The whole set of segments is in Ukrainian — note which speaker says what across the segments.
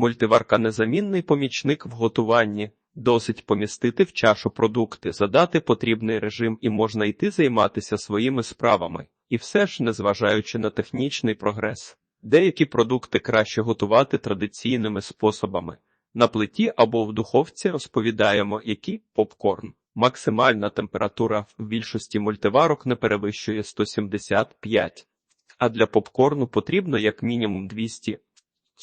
Speaker 1: Мультиварка незамінний помічник в готуванні. Досить помістити в чашу продукти, задати потрібний режим і можна йти займатися своїми справами. І все ж, незважаючи на технічний прогрес, деякі продукти краще готувати традиційними способами. На плиті або в духовці розповідаємо, які попкорн. Максимальна температура в більшості мультиварок не перевищує 175, а для попкорну потрібно як мінімум 200.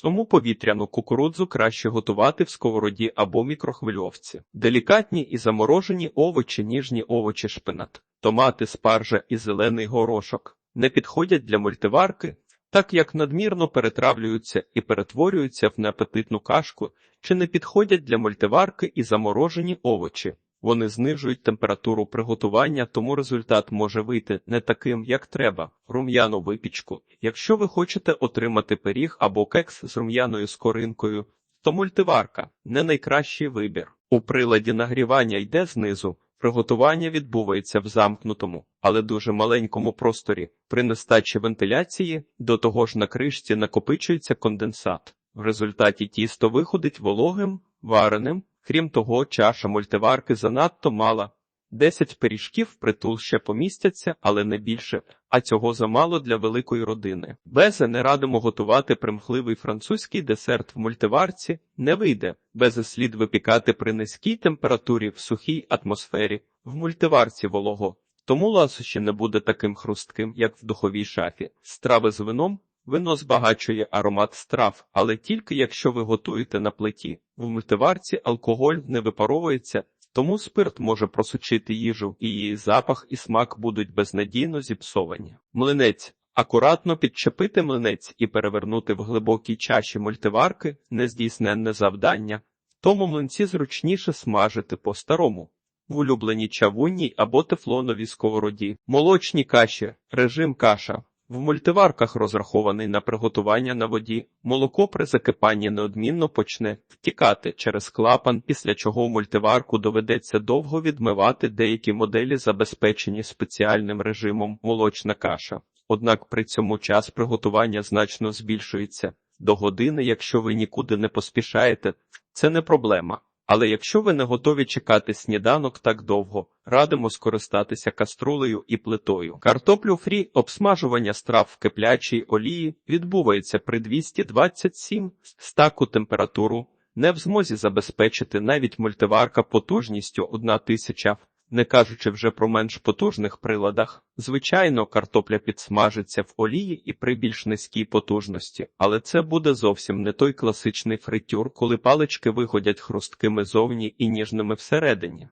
Speaker 1: Тому повітряну кукурудзу краще готувати в сковороді або мікрохвильовці. Делікатні і заморожені овочі, ніжні овочі шпинат, томати, спаржа і зелений горошок не підходять для мультиварки, так як надмірно перетравлюються і перетворюються в неапетитну кашку, чи не підходять для мультиварки і заморожені овочі. Вони знижують температуру приготування, тому результат може вийти не таким, як треба. Рум'яну випічку. Якщо ви хочете отримати пиріг або кекс з рум'яною скоринкою, то мультиварка не найкращий вибір. У приладі нагрівання йде знизу. Приготування відбувається в замкнутому, але дуже маленькому просторі. При нестачі вентиляції до того ж на кришці накопичується конденсат. В результаті тісто виходить вологим, вареним. Крім того, чаша мультиварки занадто мала. Десять пиріжків впритул ще помістяться, але не більше, а цього замало для великої родини. Безе не радимо готувати примхливий французький десерт в мультиварці, не вийде. Безе слід випікати при низькій температурі в сухій атмосфері, в мультиварці волого. Тому ласощі не буде таким хрустким, як в духовій шафі. Страви з вином Вино збагачує аромат страв, але тільки якщо ви готуєте на плиті. В мультиварці алкоголь не випаровується, тому спирт може просучити їжу, і її запах і смак будуть безнадійно зіпсовані. Млинець. Акуратно підчепити млинець і перевернути в глибокій чаші мультиварки нездійсненне завдання, тому млинці зручніше смажити по-старому. В улюбленій чавунній або тефлоновій сковороді, молочні каші, режим каша. В мультиварках розрахований на приготування на воді, молоко при закипанні неодмінно почне втікати через клапан, після чого в мультиварку доведеться довго відмивати деякі моделі, забезпечені спеціальним режимом молочна каша. Однак при цьому час приготування значно збільшується до години, якщо ви нікуди не поспішаєте, це не проблема. Але якщо ви не готові чекати сніданок так довго, радимо скористатися каструлею і плитою. Картоплю фрі обсмажування страв в киплячій олії відбувається при 227 стаку температуру, не в змозі забезпечити навіть мультиварка потужністю 1000 не кажучи вже про менш потужних приладах. Звичайно, картопля підсмажиться в олії і при більш низькій потужності, але це буде зовсім не той класичний фритюр, коли палички виходять хрусткими зовні і ніжними всередині.